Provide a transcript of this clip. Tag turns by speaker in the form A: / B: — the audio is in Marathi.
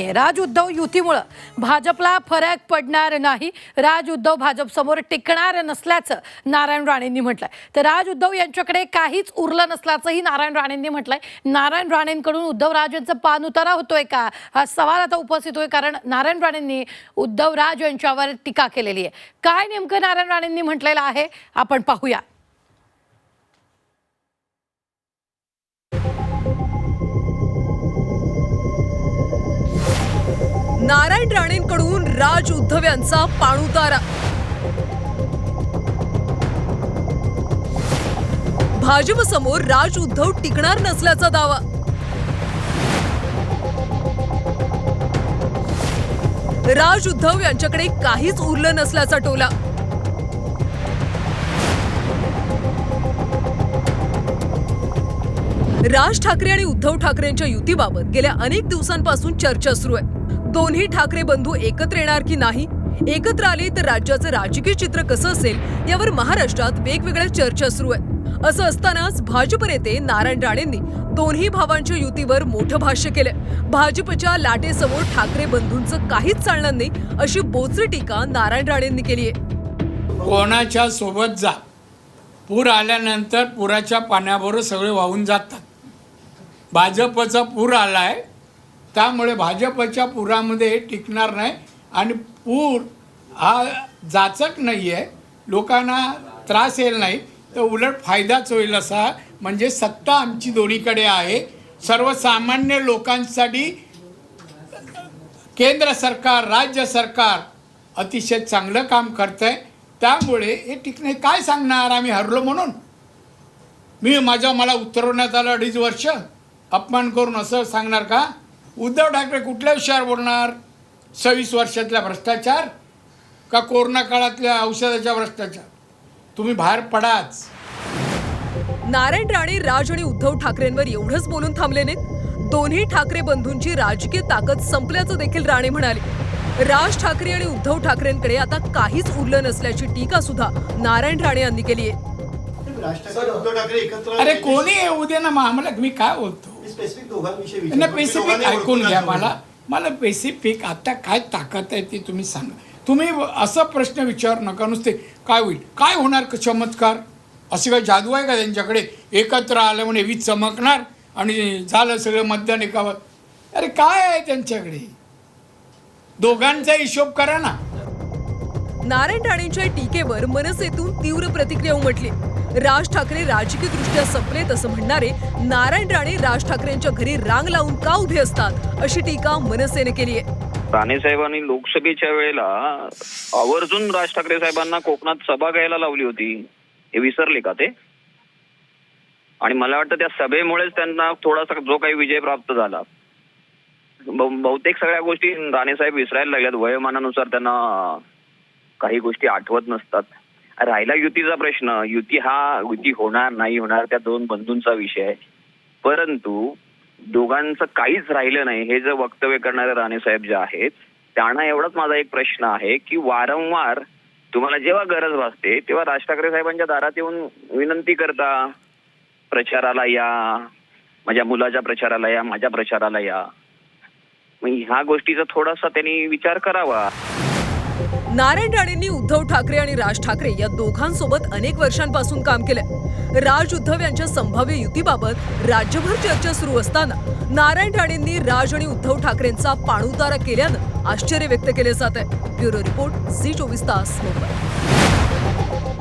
A: राज उद्धव युतीमुळं भाजपला फरक पडणार नाही. राज उद्धव भाजप समोर टिकणार नसल्याचं नारायण राणेंनी म्हटलंय. तर राज उद्धव यांच्याकडे काहीच उरलं नसल्याचंही नारायण राणेंनी म्हटलंय. नारायण राणेंकडून उद्धव राज यांचं पान उतारा होतोय का? हा सवाल आता उपस्थित होय कारण नारायण राणेंनी उद्धव राज यांच्यावर टीका केलेली आहे. काय नेमकं नारायण राणेंनी म्हटलेलं आहे? आपण पाहूया.
B: नारायण राणेंकडून राज उद्धव यांचा पाणउतारा भाजपसमोर राज उद्धव टिकणार नसल्याचा दावा. राज उद्धव यांच्याकडे काहीच उरलं नसल्याचा टोला. राज ठाकरे आणि उद्धव ठाकरेंच्या युतीबाबत गेल्या अनेक दिवसांपासून चर्चा सुरू आहे. दोन्ही ठाकरे बंधू एकत्र येणार की नाही? एकत्र आले तर राज्याचं राजकीय चित्र कसं असेल? यावर महाराष्ट्रात वेगवेगळ्या चर्चा सुरू आहेत असं असतानाच भाजप नेते नारायण राणेंनी दोन्ही भावांच्या युतीवर मोठं भाष्य केलं भाजपच्या लाटेसमोर ठाकरे बंधूंचं काहीच चालणार नाही अशी बोचरी टीका नारायण राणेंनी केली आहे.
C: कोणाच्या सोबत जा? पूर आल्यानंतर पुराच्या पाण्याबरोबर सगळे वाहून जातात. भाजपचा पूर आलाय त्यामुळे भाजपच्या पुरामध्ये हे टिकणार नाही आणि पूर हा जाचक नाही आहे लोकांना त्रास येईल नाही. तर उलट फायदाच होईल असा. म्हणजे सत्ता आमची दोन्हीकडे आहे. सर्वसामान्य लोकांसाठी केंद्र सरकार राज्य सरकार अतिशय चांगलं काम करत आहे त्यामुळे हे टिकणे काय सांगणार आम्ही हरलो म्हणून? मी माझं मला उतरवण्यात आलं अडीच वर्ष. अपमान करून असं सांगणार का? उद्धव ठाकरे कुठल्या विषयावर बोलणार? सव्वीस वर्षातल्या भ्रष्टाचार का कोरोना काळातल्या औषधाच्या भ्रष्टाचार? तुम्ही बाहेर पडाच.
B: नारायण राणे राज आणि उद्धव ठाकरेंवर एवढंच बोलून थांबले नाहीत. दोन्ही ठाकरे बंधूंची राजकीय ताकद संपल्याचं देखील राणे म्हणाले. राज ठाकरे आणि उद्धव ठाकरेंकडे आता काहीच उरलं नसल्याची टीका सुद्धा नारायण राणे यांनी केली आहे.
D: राज ठाकरे उद्धव ठाकरे एकत्र
C: अरे कोणी येऊ दे ना मग आम्हाला मी काय बोलतो?
D: स्पेसिफिक दोघांविषयी
C: नाही. पेसिफिक
D: दोघांनी
C: ऐकून
D: ओळखून
C: घ्या. मला. मला पेसिफिक आता काय ताकद आहे ती तुम्ही सांगा. तुम्ही असा प्रश्न विचार नका नुसते काय होईल? काय होणार क- चमत्कार. अशी काय जादू आहे का त्यांच्याकडे? एकत्र आलं म्हणे वीज चमकणार आणि झालं सगळं मतदान एकावर. अरे काय आहे त्यांच्याकडे? दोघांचा हिशोब करा ना.
B: नारायण राणेंच्या टीकेवर मनसेतून तीव्र प्रतिक्रिया उमटली. राज ठाकरे राजकीय दृष्ट्या संपलेत असं म्हणणारे नारायण राणे राज ठाकरेंच्या घरी रांग लावून का उभे असतात अशी टीका मनसेने केली आहे.
E: राणे साहेबांनी लोकसभेच्या वेळेला आवर्जून राज ठाकरे साहेबांना कोकणात सभा घ्यायला लावली होती. हे विसरले का ते? आणि मला वाटतं त्या सभेमुळेच त्यांना थोडासा जो काही विजय प्राप्त झाला. बहुतेक सगळ्या गोष्टी राणे साहेब विसरायला लागल्यात. वयोमानानुसार त्यांना काही गोष्टी आठवत नसतात. राहिला युतीचा प्रश्न. युती हा युती होणार नाही होणार त्या दोन बंधूंचा विषय आहे. परंतु दोघांचं काहीच राहिलं नाही. हे जे वक्तव्य करणारे राणे साहेब जे आहेत त्यांना एवढाच माझा एक प्रश्न आहे की वारंवार तुम्हाला जेव्हा गरज भासते तेव्हा राज ठाकरे साहेबांच्या दारात येऊन विनंती करता प्रचाराला या माझ्या मुलाच्या प्रचाराला या माझ्या प्रचाराला या. मग ह्या गोष्टीचा थोडासा त्यांनी विचार करावा.
B: नारायण राणेंनी उद्धव ठाकरे आणि राज ठाकरे या दोघांसोबत अनेक वर्षांपासून काम केलंय. राज उद्धव यांच्या संभाव्य युतीबाबत राज्यभर चर्चा सुरू असताना नारायण राणेंनी राज आणि उद्धव ठाकरेंचा पाणउतारा केल्यानं आश्चर्य व्यक्त केले जात आहे ब्युरो रिपोर्ट झी चोवीस तास मुंबई.